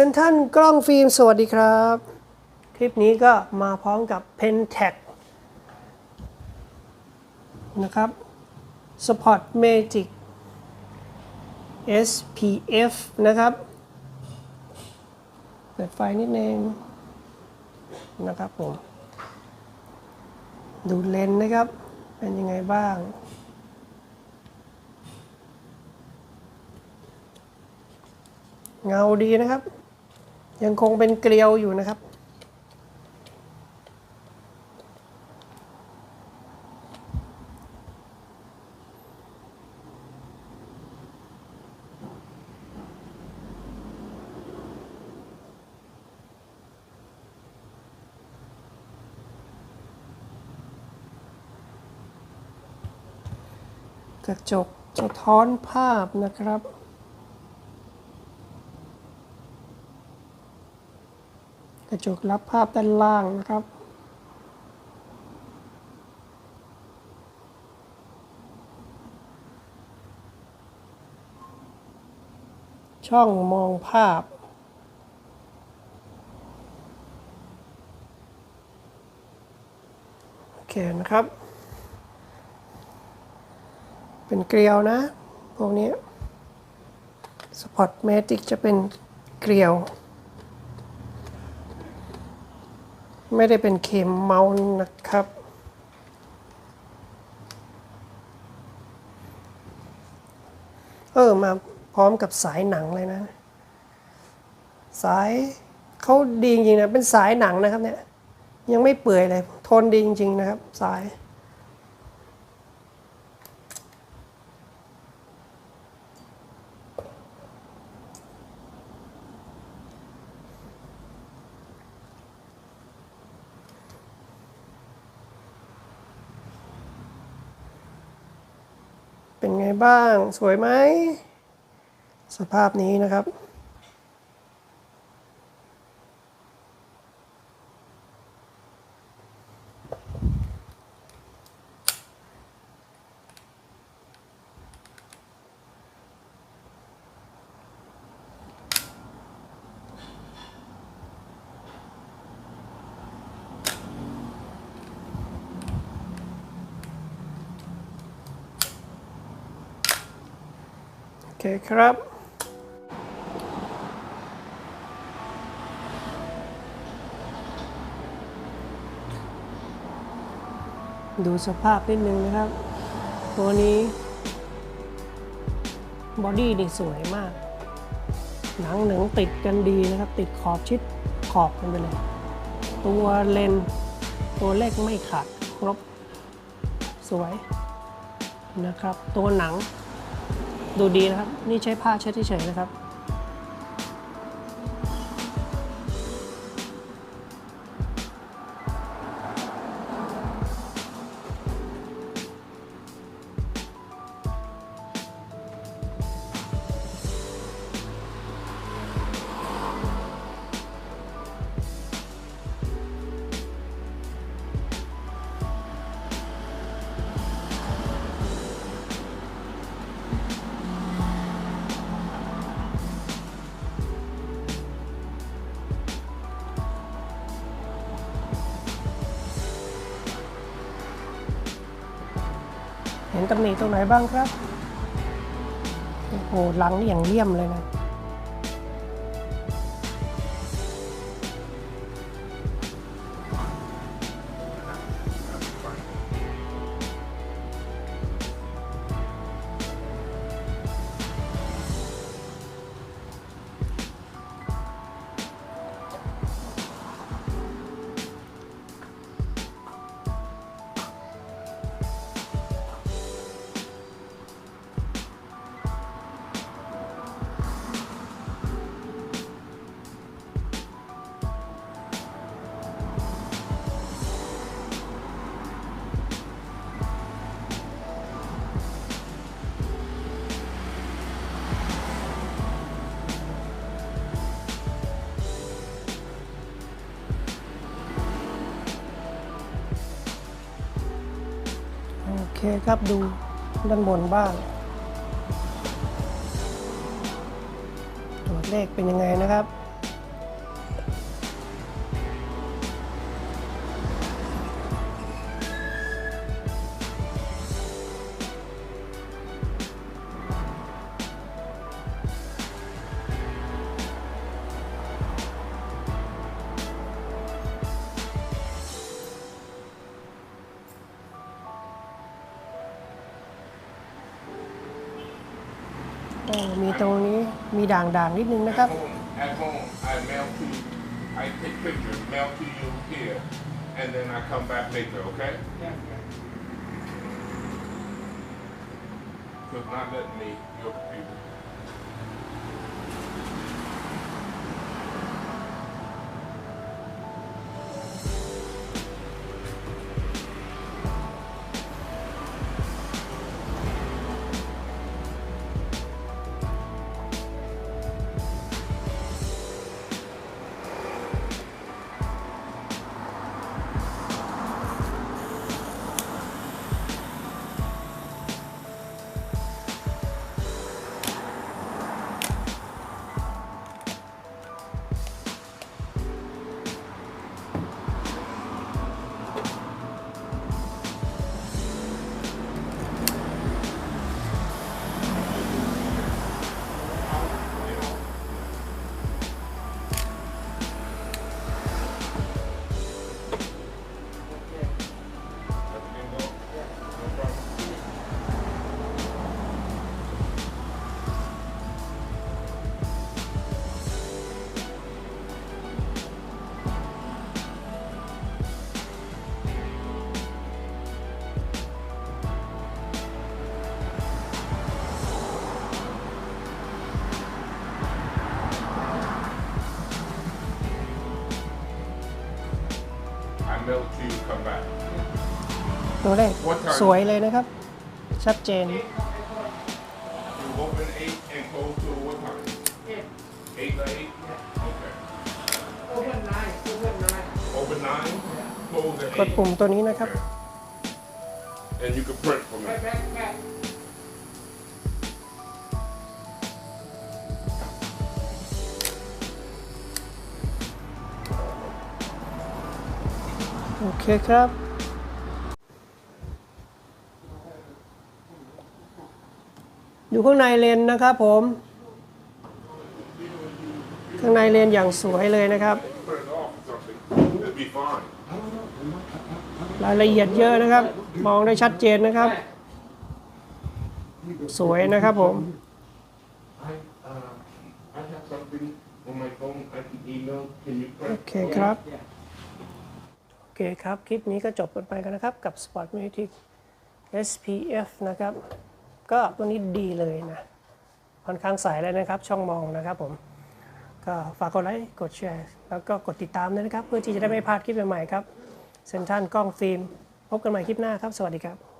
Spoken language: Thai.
เซนทันกล้องฟิล์มสวัสดีครับ คลิปนี้ก็มาพร้อมกับ Pentax นะครับ Spot Magic SPF นะครับ เปิดไฟนิดนึงนะครับผม ดูเลนส์นะครับ เป็นยังไงบ้างเงาดีนะครับ ยังคงเป็นเกลียวอยู่นะครับ กระจกสะท้อนภาพนะครับ กระจกรับภาพด้านล่างนะครับ ช่องมองภาพ โอเคนะครับ เป็นเกลียวนะ พวกนี้สปอตเมติกจะเป็นเกลียว ไม่ได้เป็นเข็มเมาส์นะครับ เออ มาพร้อมกับสายหนังเลยนะ สายเขาดีจริงๆนะ เป็นสายหนังนะครับเนี่ย ยังไม่เปื่อยเลย ทนดีจริงๆนะครับ สาย เป็นไงบ้าง สวยไหม สภาพนี้นะครับ เคครับ ดูสภาพนิดนึงนะครับ ตัวนี้ บอดี้นี่สวยมาก หนังหนึ่งติดกันดีนะครับ ติดขอบชิดขอบกันไปเลย ตัวเลนตัวเลขไม่ขาดครบ สวยนะครับ ตัวหนัง ดูดีนะครับ นี่ใช้ผ้าเช็ดเฉยๆนะครับ เห็นตำหนิตรงไหนบ้างครับ โอ้โหหลังนี่อย่างเลี่ยมเลยนะ คครับดูด้านบนบ้าง ตัวเลขเป็นยังไงนะครับ มีตรงนี้มีด่างๆนิดนึงนะครับ At home, at home, I mail to you. I take pictures, mail to you here, and then I come back later. Okay? Cause not letting me your computer. Back. ตัวเลข What time? สวยเลยนะครับ ชัดเจน You open eight and close to what time? Eight to eight? Okay. Open nine, open nine. Open nine, close at กด eight. ปุ่มตัวนี้นะครับ Okay. And you can print for me. โอเคครับ อยู่ข้างในเลนนะครับผม ข้างในเลนอย่างสวยเลยนะครับ Print it off or something. It'll be fine. รายละเอียดเยอะนะครับ มองได้ชัดเจนนะครับ สวยนะครับผม I, uh, I have something on my phone I can email. Can you โอ print? เคครับโอ เคครับ คลิปนี้ก็จบกันไปกันนะครับ กับ Spot Matic SPF นะครับ ก็ตัวนี้ดีเลยนะค่อนข้างใสเลยนะครับ ช่องมองนะครับผม ก็ฝากกดไลค์กดแชร์ แล้วก็กดติดตามด้วยนะครับ เพื่อที่จะได้ไม่พลาดคลิปใหม่ๆครับเซนทันกล้องฟิล์ม พบกันใหม่คลิปหน้าครับ สวัสดีครับ